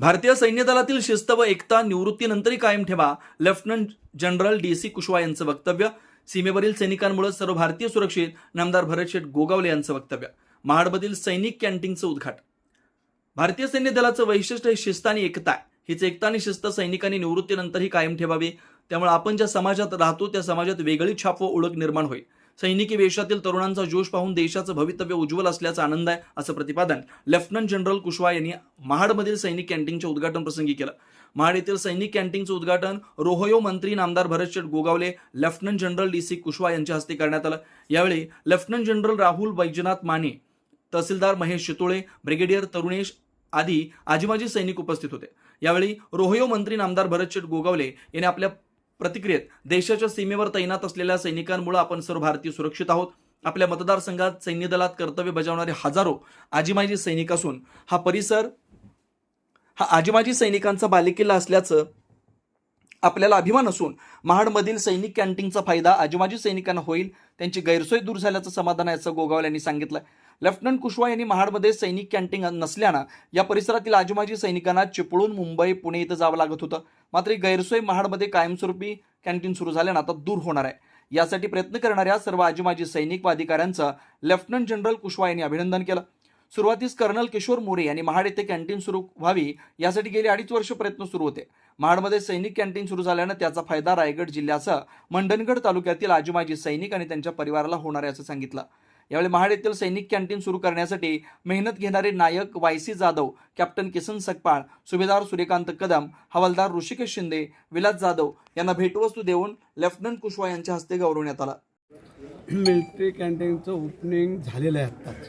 भारतीय सैन्य दलातील शिस्त व एकता निवृत्तीनंतरही कायम ठेवा. Lieutenant general D C Kushwah यांचं वक्तव्य. सीमेवरील सैनिकांमुळे सर्व भारतीय सुरक्षित. नामदार भरत शेठ गोगावले यांचं वक्तव्य. महाडमधील सैनिक कॅन्टीनचं उद्घाटन. भारतीय सैन्य दलाचं वैशिष्ट्य हे शिस्त आणि एकता आहे. हीच एकता आणि शिस्त सैनिकांनी निवृत्तीनंतरही कायम ठेवावी. त्यामुळे आपण ज्या समाजात राहतो त्या समाजात वेगळी छाप व ओळख निर्माण होईल. सैनिकी वेशातील तरुणांचा जोश पाहून देशाचं भवितव्य उज्ज्वल असल्याचा आनंद आहे असं प्रतिपादन लेफ्टनंट जनरल कुशवा यांनी महाडमधील सैनिक कॅन्टीनच्या उद्घाटन प्रसंगी केलं. महाड येथील सैनिक कॅन्टीनचं उद्घाटन रोहयो मंत्री नामदार Bharatsheth Gogawale lieutenant general D C Kushwa यांच्या हस्ते करण्यात आलं. यावेळी लेफ्टनंट जनरल राहुल बैजनाथ माने तहसीलदार महेश शितोळे ब्रिगेडियर तरुणेश आदी आजीमाजी सैनिक उपस्थित होते. यावेळी रोहयो मंत्री नामदार भरतशेठ गोगावले यांनी आपल्या प्रतिक्रियेत. देशाच्या सीमेवर तैनात असलेल्या सैनिकांमुळे आपण सर्व भारतीय सुरक्षित आहोत. आपल्या मतदारसंघात सैन्य दलात कर्तव्य बजावणारे हजारो आजीमाजी सैनिक असून हा परिसर हा आजीमाजी सैनिकांचा बालेकिल्ला असल्याचं आपल्याला अभिमान असून महाडमधील सैनिक कॅन्टीनचा फायदा आजीमाजी सैनिकांना होईल त्यांची गैरसोय दूर झाल्याचं समाधान याचं गोगावल यांनी सांगितलं लेफ्टनंट कुशवा यांनी महाडमध्ये सैनिक कॅन्टीन नसल्यानं या परिसरातील आजूबाजी सैनिकांना चिपळून मुंबई पुणे इथं जावं लागत होतं. मात्र गैरसोय महाडमध्ये कायमस्वरूपी कॅन्टीन सुरू झाल्यानं आता दूर होणार आहे. यासाठी प्रयत्न करणाऱ्या सर्व आजीमाजी सैनिक व अधिकाऱ्यांचं लेफ्टनंट जनरल कुशवा यांनी अभिनंदन केलं. सुरुवातीस कर्नल किशोर मोरे यांनी महाड येथे कॅन्टीन सुरू व्हावी यासाठी गेली अडीच वर्ष प्रयत्न सुरू होते. महाडमध्ये सैनिक कॅन्टीन सुरू झाल्यानं त्याचा फायदा रायगड जिल्ह्यासह मंडणगड तालुक्यातील आजूबाजी सैनिक आणि त्यांच्या परिवाराला होणार आहे असं सांगितलं. यावेळी महाड येथील सैनिक कॅन्टीन सुरू करण्यासाठी मेहनत घेणारे नायक वायसी जाधव कॅप्टन किसन सकपाळ सुभेदार सूर्यकांत कदम हवालदार ऋषिकेश शिंदे विलास जाधव यांना भेटवस्तू देऊन लेफ्टनंट कुशवा यांच्या हस्ते गौरवण्यात आला. मिलिटरी कॅन्टीनचं ओपनिंग झालेलं आहे आत्ताच.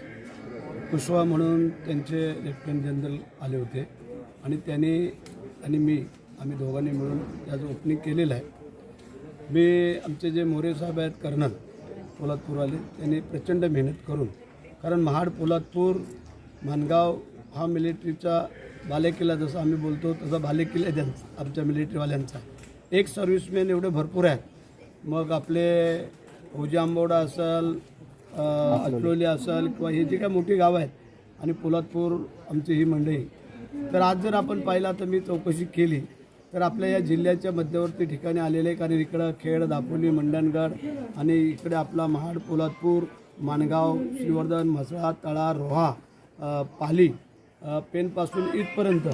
कुशवा म्हणून त्यांचे लेफ्टनंट जनरल आले होते आणि त्यांनी आणि मी आम्ही दोघांनी मिळून त्याचं ओपनिंग केलेलं आहे. मी आमचे जे मोरे साहेब आहेत कर्नल पोलादपूर आले त्यांनी प्रचंड मेहनत करून कारण महाड पोलादपूर मानगाव हा मिलिटरीचा बालेकिल्ला जसं आम्ही बोलतो तसा बालेकिल्ला त्यांचा आमच्या मिलिटरीवाल्यांचा. एक सर्व्हिसमॅन एवढे भरपूर आहेत. मग आपले फौजी आंबोडा असेल अ, अचलोली असेल किंवा हे जे काय मोठी गावं आहेत आणि पोलादपूर आमची ही मंडळी. तर आज जर आपण पाहिला तर मी चौकशी केली तर आपल्या या जिल्ह्याच्या मध्यवर्ती ठिकाणी आलेले आहे. कारण इकडं खेड दापोली मंडणगड आणि इकडे आपला महाड पोलादपूर माणगाव श्रीवर्धन म्हसळा तळा रोहा पाली पेनपासून इथपर्यंत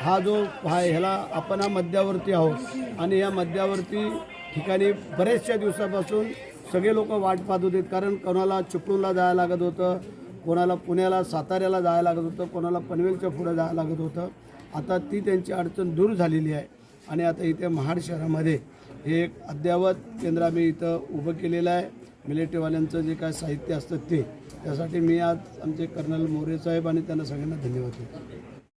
हा जो हा ह्याला आपण हा मध्यावरती आहोत आणि या मध्यावरती ठिकाणी बऱ्याचशा दिवसापासून सगळे लोक वाट पाहत होते कारण कोणाला चिपळूणला जायला लागत होतं कोणाला पुण्याला साताऱ्याला जायला लागत होतं कोणाला पनवेलच्या पुढं जायला लागत होतं आता ती त्यांची अडचण दूर झालेली आहे आणि आता इथे महाड शहरामध्ये हे एक अद्ययावत केंद्र आम्ही इथं उभं केलेलं आहे. मिलिटरीवाल्यांचं जे काय साहित्य असतं ते. त्यासाठी मी आज आमचे कर्नल मोरे साहेब आणि त्यांना सगळ्यांना धन्यवाद देतो.